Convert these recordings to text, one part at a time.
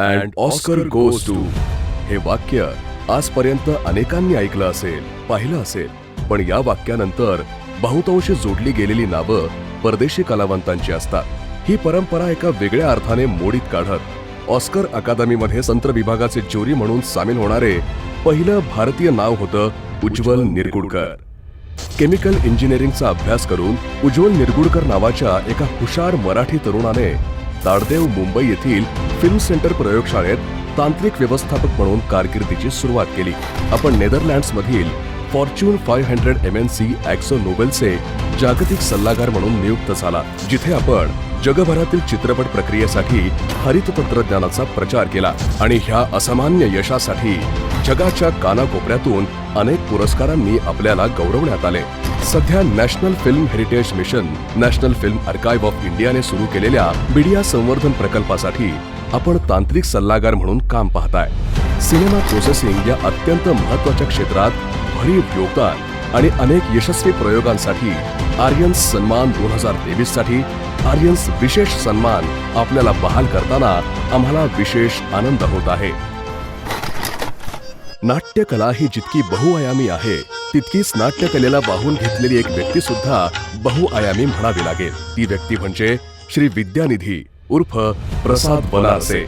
And Oscar goes to हे वाक्य आजपर्यंत अनेकांनी ऐकलं असेल पाहिलं असेल. पण या वाक्यानंतर बहुतांशी जोडली गेलेली नावं परदेशी कलावंतांची असतात. ही परंपरा एका वेगळ्या अर्थाने मोडीत काढत ऑस्कर अकादमीमध्ये तंत्र विभागाचे ज्युरी म्हणून सामील होणारे पहिलं भारतीय नाव होतं उज्ज्वल निरगुडकर. केमिकल इंजिनिअरिंगचा अभ्यास करून उज्ज्वल निरगुडकर नावाच्या एका हुशार मराठी तरुणाने ताडदेव मुंबई येथील फिल्म सेंटर प्रयोगशाळेत तांत्रिक व्यवस्थापक म्हणून कारकिर्दीची सुरुवात केली. आपण नेदरलँड्समधील fortune five hundred M N C Akzo नोबेलचे जागतिक सल्लागार म्हणून नियुक्त झाला जिथे आपण जगभरातील चित्रपट प्रक्रियेसाठी हरित तंत्रज्ञानाचा प्रचार केला आणि ह्या असामान्य यशासाठी जगाच्या कानाकोपऱ्यातून अनेक पुरस्कारांनी आपल्याला गौरवण्यात आले. सध्या national film heritage mission national film archive of इंडियाने सुरू केलेल्या मीडिया संवर्धन प्रकल्पासाठी आपण तांत्रिक सल्लागार म्हणून काम पाहताय. सिनेमा प्रोसेसिंग या अत्यंत महत्त्वाच्या क्षेत्रात भरीव योगदान आणि अनेक यशस्वी प्रयोगांसाठी आर्यन्स सन्मान दोन हजार तेवीससाठी आर्यन्स विशेष सन्मान आपल्याला बहाल करताना आम्हाला विशेष आनंद होत आहे. नाट्यकला ही जितकी बहुआयामी आहे तितकीच नाट्यकलेला वाहून घेतलेली एक व्यक्ती सुद्धा बहुआयामी म्हणावी लागेल. ती व्यक्ती म्हणजे श्री विद्यानिधी उर्फ प्रसाद बनारसे.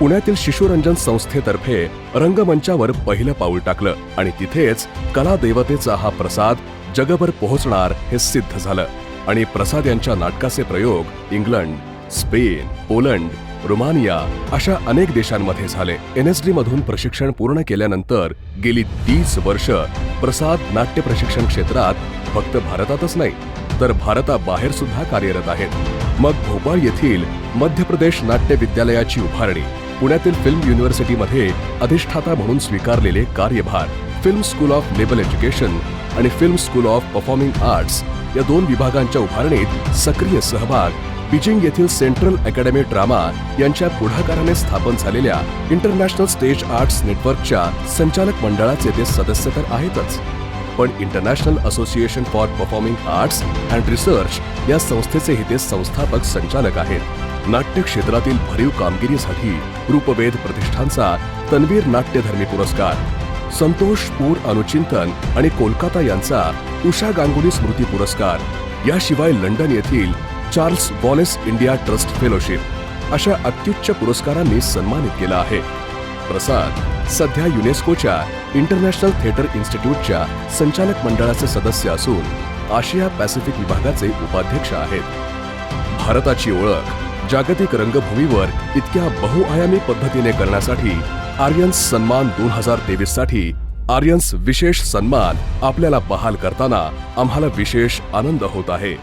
पुण्यातील शिशुरंजन संस्थेतर्फे रंगमंचावर पहिलं पाऊल टाकलं आणि तिथेच कला देवतेचा हा प्रसाद जगभर पोहोचणार हे सिद्ध झालं. आणि प्रसाद यांच्या नाटकाचे प्रयोग इंग्लंड स्पेन पोलंड रोमानिया अशा अनेक देशांमध्ये झाले. एन एस डी मधून प्रशिक्षण पूर्ण केल्यानंतर गेली तीस वर्ष प्रसाद नाट्य प्रशिक्षण क्षेत्रात फक्त भारतातच नाही तर भारताबाहेर सुद्धा कार्यरत आहेत. मग भोपाळ येथील मध्य प्रदेश नाट्य विद्यालयाची उभारणी पुण्यातील फिल्म युनिव्हर्सिटीमध्ये अधिष्ठाता म्हणून स्वीकारलेले कार्यभार film school of liberal education आणि film school of performing arts या दोन विभागांच्या उभारणीत सक्रिय सहभाग बीजिंग येथील सेंट्रल अकॅडमी ड्रामा यांच्या पुढाकाराने स्थापन झालेल्या इंटरनॅशनल स्टेज आर्ट्स नेटवर्कच्या संचालक मंडळाचे ते सदस्य तर आहेतच. पण international association for performing arts and research या संस्थेचेही ते संस्थापक संचालक आहेत. नाट्य क्षेत्रातील भरीव कामगिरीसाठी रूपवेध प्रतिष्ठानचा तन्वीर नाट्यधर्मी पुरस्कार संतोष पूर अनुचिंतन आणि कोलकाता यांचा उषा गांगुली स्मृती पुरस्कार याशिवाय लंडन येथील Charles Wallace India trust fellowship अशा अत्युच्च पुरस्कारांनी सन्मानित केला आहे. प्रसाद सध्या युनेस्कोच्या इंटरनॅशनल थिएटर इन्स्टिट्यूटच्या संचालक मंडळाचे सदस्य असून आशिया पॅसिफिक विभागाचे उपाध्यक्ष आहेत. भारताची ओळख जागतिक रंगभूमीवर इतक्या बहुआयामी पद्धतीने करण्यासाठी आर्यन्स सन्मान दोन हजार तेवीससाठी आर्यन्स विशेष सन्मान आपल्याला बहाल करताना आम्हाला विशेष आनंद होत आहे.